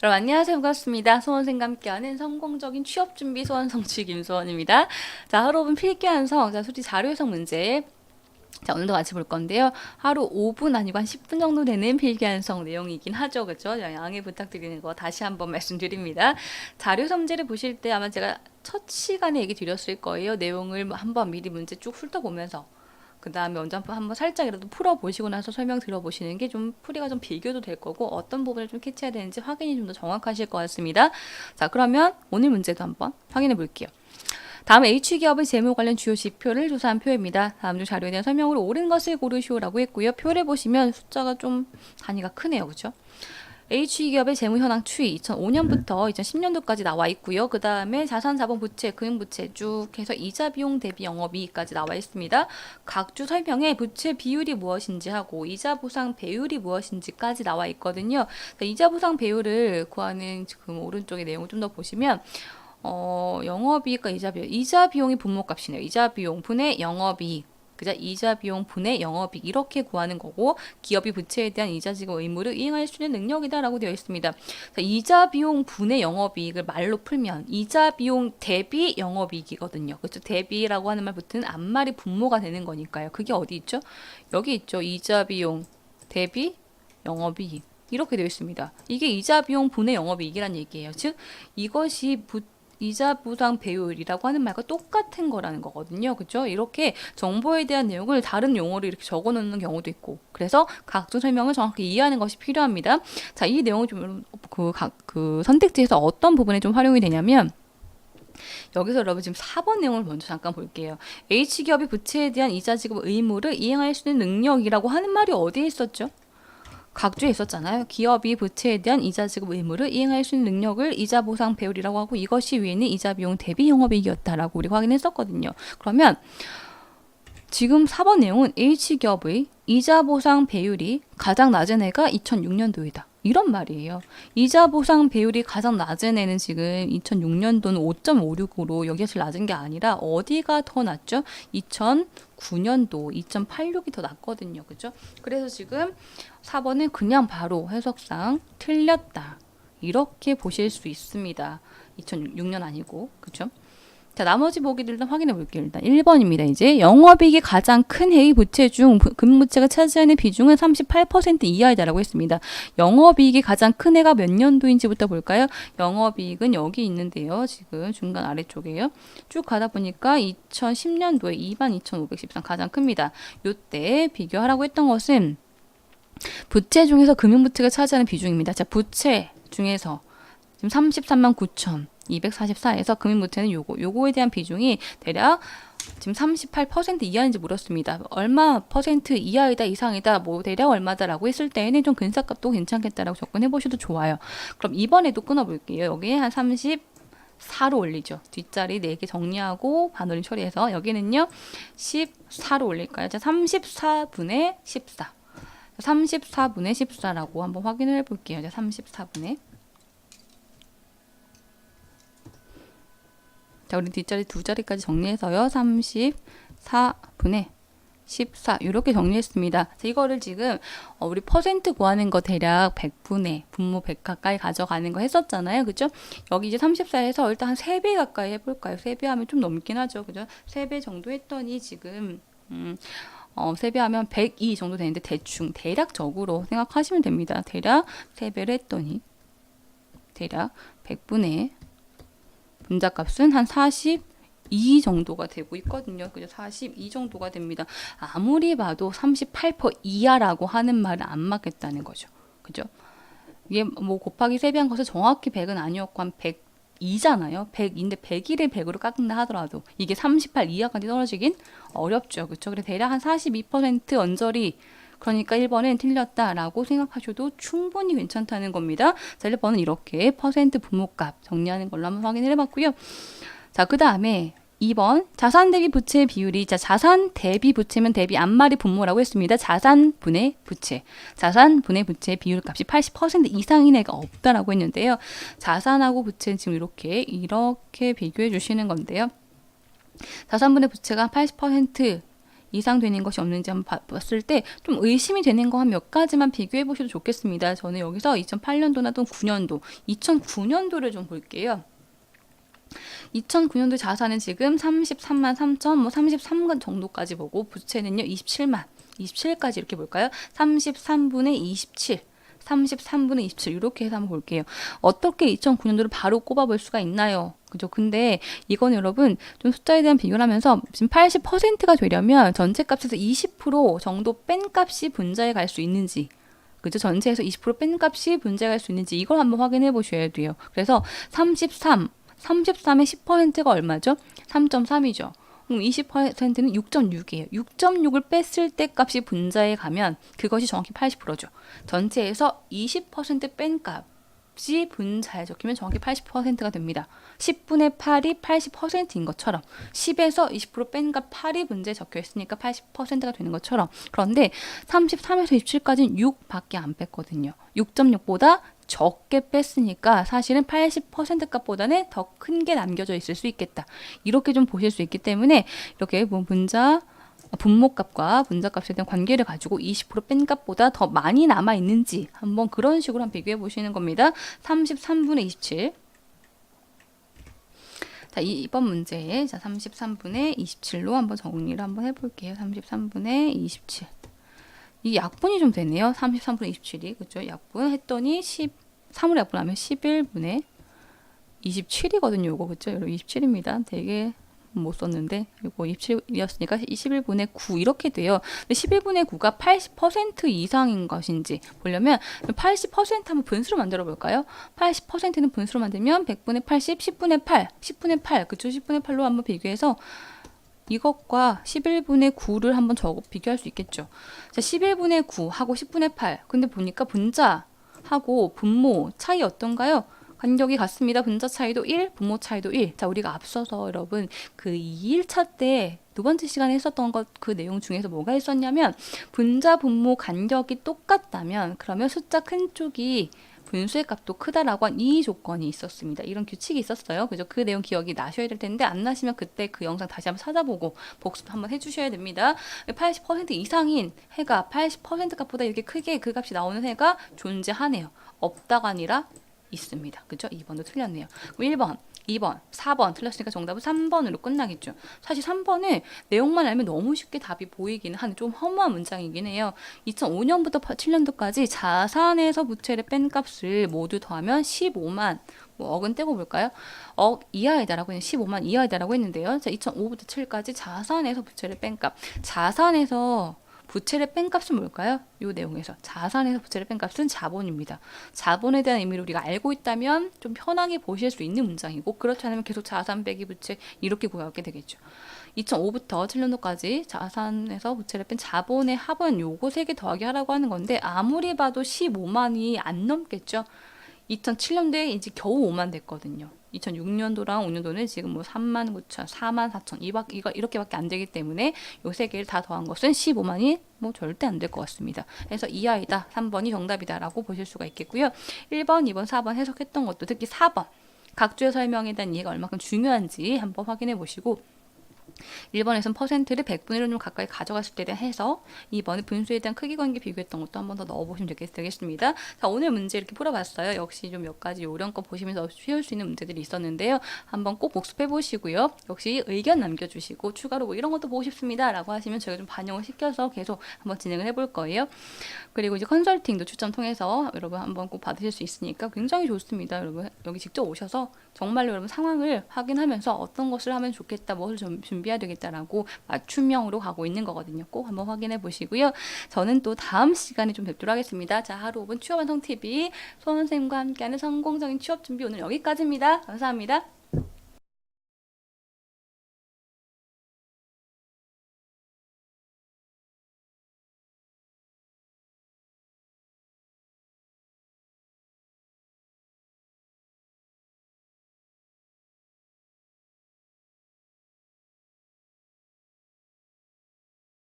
여러분 안녕하세요 반갑습니다. 소원생과 함께하는 성공적인 취업 준비 소원 성취 김소원입니다. 자 하루 5분 필기 완성 자 수지 자료 해석 문제 자 오늘도 같이 볼 건데요. 하루 5분 아니고 한 10분 정도 되는 필기 완성 내용이긴 하죠, 그렇죠? 양해 부탁드리는 거 다시 한번 말씀드립니다. 자료 문제를 보실 때 아마 제가 첫 시간에 얘기 드렸을 거예요. 내용을 한번 미리 문제 쭉 훑어보면서 그 다음에 먼저 한번 한번 살짝이라도 풀어보시고 나서 설명 들어보시는 게 좀 풀이가 좀 비교도 될 거고 어떤 부분을 좀 캐치해야 되는지 확인이 좀 더 정확하실 것 같습니다. 자 그러면 오늘 문제도 한번 확인해 볼게요. 다음 H기업의 재무 관련 주요 지표를 조사한 표입니다. 다음 중 자료에 대한 설명으로 옳은 것을 고르시오라고 했고요. 표를 보시면 숫자가 좀 단위가 크네요. 그렇죠? H기업의 재무 현황 추이 2005년부터 2010년도까지 나와 있고요. 그 다음에 자산, 자본, 부채, 금융 부채 쭉 해서 이자 비용 대비 영업이익까지 나와 있습니다. 각주 설명에 부채 비율이 무엇인지 하고 이자 보상 배율이 무엇인지까지 나와 있거든요. 이자 보상 배율을 구하는 지금 오른쪽의 내용을 좀 더 보시면 어, 영업이익과 이자 비용, 이자 비용이 분모값이네요. 이자 비용 분의 영업이익. 그자 이자 비용 분의 영업이익 이렇게 구하는 거고 기업이 부채에 대한 이자 지급 의무를 이행할 수 있는 능력이다라고 되어 있습니다. 자, 이자 비용 분의 영업이익을 말로 풀면 이자 비용 대비 영업이익이거든요. 그렇죠? 대비라고 하는 말 붙은 앞말이 분모가 되는 거니까요. 그게 어디 있죠? 여기 있죠. 이자 비용 대비 영업이익. 이렇게 되어 있습니다. 이게 이자 비용 분의 영업이익이란 얘기예요. 즉 이것이 부, 이자 부상 배율이라고 하는 말과 똑같은 거라는 거거든요. 그죠? 이렇게 정보에 대한 내용을 다른 용어로 이렇게 적어 놓는 경우도 있고. 그래서 각종 설명을 정확히 이해하는 것이 필요합니다. 자, 이 내용을 좀그각그 선택지에서 어떤 부분에 좀 활용이 되냐면 여기서 여러분 지금 4번 내용을 먼저 잠깐 볼게요. H기업이 부채에 대한 이자 지급 의무를 이행할 수 있는 능력이라고 하는 말이 어디에 있었죠? 각주에 있었잖아요. 기업이 부채에 대한 이자 지급 의무를 이행할 수 있는 능력을 이자 보상 배율이라고 하고 이것이 위에는 이자 비용 대비 영업이익이었다라고 우리 확인했었거든요. 그러면 지금 4번 내용은 H기업의 이자 보상 배율이 가장 낮은 해가 2006년도이다. 이런 말이에요. 이자 보상 배율이 가장 낮은 애는 지금 2006년도는 5.56으로 여기가 제일 낮은 게 아니라 어디가 더 낮죠? 2009년도 2.86이 더 낮거든요. 그죠? 그래서 지금 4번은 그냥 바로 해석상 틀렸다. 이렇게 보실 수 있습니다. 2006년 아니고. 그죠? 자, 나머지 보기들 일 확인해 볼게요. 일단 1번입니다. 이제 영업이익이 가장 큰 해의 부채 중 금부채가 차지하는 비중은 38% 이하이다라고 했습니다. 영업이익이 가장 큰 해가 몇 년도인지부터 볼까요? 영업이익은 여기 있는데요. 지금 중간 아래쪽에요. 쭉 가다 보니까 2010년도에 22,513 가장 큽니다. 요때 비교하라고 했던 것은 부채 중에서 금융부채가 차지하는 비중입니다. 자, 부채 중에서 지금 33만 9천 244에서 금융부채는 요거 요거에 대한 비중이 대략 지금 38% 이하인지 물었습니다. 얼마 퍼센트 이하이다 이상이다 뭐 대략 얼마다라고 했을 때에는 좀 근사값도 괜찮겠다라고 접근해 보셔도 좋아요. 그럼 이번에도 끊어 볼게요. 여기에 한 30. 4로 올리죠. 뒷자리 4개 정리하고 반올림 처리해서 여기는요. 14로 올릴까요? 자, 34분의 14. 34분의 14라고 한번 확인을 해 볼게요. 자, 34분의 자, 우리 뒷자리 두 자리까지 정리해서요. 34분의 14 이렇게 정리했습니다. 자, 이거를 지금 어, 우리 퍼센트 구하는 거 대략 100분의 분모 100 가까이 가져가는 거 했었잖아요. 그죠? 여기 이제 34에서 일단 한 3배 가까이 해볼까요? 3배 하면 좀 넘긴 하죠. 그죠? 3배 정도 했더니 지금 음, 어, 3배 하면 102 정도 되는데 대충 대략적으로 생각하시면 됩니다. 대략 3배를 했더니 대략 100분의 분자값은 한42 정도가 되고 있거든요. 그죠? 42 정도가 됩니다. 아무리 봐도 38% 이하라고 하는 말은 안 맞겠다는 거죠. 그죠? 이게 뭐 곱하기 3배한 것은 정확히 100은 아니었고 한 102잖아요. 100인데 101을 100으로 깎는다 하더라도 이게 38 이하까지 떨어지긴 어렵죠. 그렇죠? 그래서 대략 한 42% 언저리 그러니까 1번은 틀렸다라고 생각하셔도 충분히 괜찮다는 겁니다. 자, 1번은 이렇게 퍼센트 분모값 정리하는 걸로 한번 확인을 해봤고요. 자, 그 다음에 2번 자산 대비 부채 비율이 자 자산 대비 부채면 대비 앞말이 분모라고 했습니다. 자산 분의 부채. 자산 분의 부채 비율값이 80% 이상인 애가 없다라고 했는데요. 자산하고 부채는 지금 이렇게 이렇게 비교해 주시는 건데요. 자산분의 부채가 80% 이상 되는 것이 없는지 한번 봐- 봤을 때 좀 의심이 되는 거 한 몇 가지만 비교해 보셔도 좋겠습니다. 저는 여기서 2008년도나 또 9년도, 2009년도를 좀 볼게요. 2009년도 자산은 지금 33만 3천, 뭐 33건 정도까지 보고 부채는요 27만, 27까지 이렇게 볼까요? 33분의 27. 33분의 27 이렇게 해서 한번 볼게요. 어떻게 2009년도를 바로 꼽아볼 수가 있나요? 그죠? 근데 이건 여러분 좀 숫자에 대한 비교를 하면서 지금 80%가 되려면 전체 값에서 20% 정도 뺀 값이 분자에 갈 수 있는지 그죠? 전체에서 20%뺀 값이 분자에 갈 수 있는지 이걸 한번 확인해 보셔야 돼요. 그래서 33, 33의 10%가 얼마죠? 3.3이죠. 그럼 20%는 6.6이에요. 6.6을 뺐을 때 값이 분자에 가면 그것이 정확히 80%죠. 전체에서 20%뺀 값 이 분자에 적히면 정확히 80%가 됩니다. 10분의 8이 80%인 것처럼 10에서 20%뺀 값 8이 분자에 적혀 있으니까 80%가 되는 것처럼 그런데 33에서 27까지는 6밖에 안 뺐거든요. 6.6보다 적게 뺐으니까 사실은 80% 값보다는 더 큰 게 남겨져 있을 수 있겠다. 이렇게 좀 보실 수 있기 때문에 이렇게 뭐 분자 분모값과 분자값에 대한 관계를 가지고 20%뺀 값보다 더 많이 남아 있는지 한번 그런 식으로 한번 비교해 보시는 겁니다. 33분의 27. 자, 이- 이번 문제 자 33분의 27로 한번 정리를 한번 해볼게요. 33분의 27. 이 약분이 좀 되네요. 33분의 27이 그죠? 약분 했더니 10 3을 약분하면 11분의 27이거든요. 요거 그죠? 여러분 27입니다. 되게 못 썼는데 이거 27이었으니까 21분의 9 이렇게 돼요. 근데 11분의 9가 80% 이상인 것인지 보려면 80% 한번 분수로 만들어 볼까요? 80%는 분수로 만들면 100분의 80, 10분의 8, 10분의 8, 그쵸? 10분의 8로 한번 비교해서 이것과 11분의 9를 한번 적어 비교할 수 있겠죠. 자, 11분의 9하고 10분의 8. 근데 보니까 분자하고 분모 차이 어떤가요? 간격이 같습니다. 분자 차이도 1, 분모 차이도 1. 자, 우리가 앞서서 여러분 그 2일차 때 두 번째 시간에 했었던 것 그 내용 중에서 뭐가 있었냐면 분자 분모 간격이 똑같다면 그러면 숫자 큰 쪽이 분수의 값도 크다라고 한 이 조건이 있었습니다. 이런 규칙이 있었어요. 그죠? 그 내용 기억이 나셔야 될 텐데 안 나시면 그때 그 영상 다시 한번 찾아보고 복습 한번 해주셔야 됩니다. 80% 이상인 해가 80% 값보다 이렇게 크게 그 값이 나오는 해가 존재하네요. 없다가 아니라 있습니다. 그죠? 2번도 틀렸네요. 그럼 1번, 2번, 4번 틀렸으니까 정답은 3번으로 끝나겠죠. 사실 3번은 내용만 알면 너무 쉽게 답이 보이기는 하는 좀 허무한 문장이긴 해요. 2005년부터 7년도까지 자산에서 부채를 뺀 값을 모두 더하면 15만 뭐 억은 떼고 볼까요? 억 이하이다라고 했는 15만 이하이다라고 했는데요. 자, 2005부터 7까지 자산에서 부채를 뺀 값. 자산에서 부채를 뺀 값은 뭘까요? 이 내용에서 자산에서 부채를 뺀 값은 자본입니다. 자본에 대한 의미를 우리가 알고 있다면 좀 편하게 보실 수 있는 문장이고 그렇지 않으면 계속 자산 빼기 부채 이렇게 구하게 되겠죠. 2005부터 7년도까지 자산에서 부채를 뺀 자본의 합은 요거 세개 더하기 하라고 하는 건데 아무리 봐도 15만이 안 넘겠죠. 2007년도에 이제 겨우 5만 됐거든요. 2006년도랑 5년도는 지금 뭐 3만 9천, 4만 4천 이박 이거 이렇게밖에 안 되기 때문에 요 세 개를 다 더한 것은 15만이 뭐 절대 안 될 것 같습니다. 그래서 이 아이다 3번이 정답이다라고 보실 수가 있겠고요. 1번, 2번, 4번 해석했던 것도 특히 4번 각주의 설명에 대한 이해가 얼마큼 중요한지 한번 확인해 보시고 1번에서는 퍼센트를 100분의 1로 가까이 가져갔을 때에 해석 2번은 분수에 대한 크기 관계 비교했던 것도 한 번 더 넣어보시면 되겠, 되겠습니다. 자 오늘 문제 이렇게 풀어봤어요. 역시 좀 몇 가지 요령껏 보시면서 쉬울 수 있는 문제들이 있었는데요. 한번 꼭 복습해 보시고요. 역시 의견 남겨주시고 추가로 뭐 이런 것도 보고 싶습니다 라고 하시면 저희가 좀 반영을 시켜서 계속 한번 진행을 해볼 거예요. 그리고 이제 컨설팅도 추천 통해서 여러분 한번 꼭 받으실 수 있으니까 굉장히 좋습니다. 여러분 여기 직접 오셔서 정말로 여러분 상황을 확인하면서 어떤 것을 하면 좋겠다, 무엇을 좀 준비해야 되겠다라고 맞춤형으로 가고 있는 거거든요. 꼭 한번 확인해 보시고요. 저는 또 다음 시간에 좀 뵙도록 하겠습니다. 자, 하루 5분 취업 완성 TV 소원 선생님과 함께하는 성공적인 취업 준비 오늘 여기까지입니다. 감사합니다.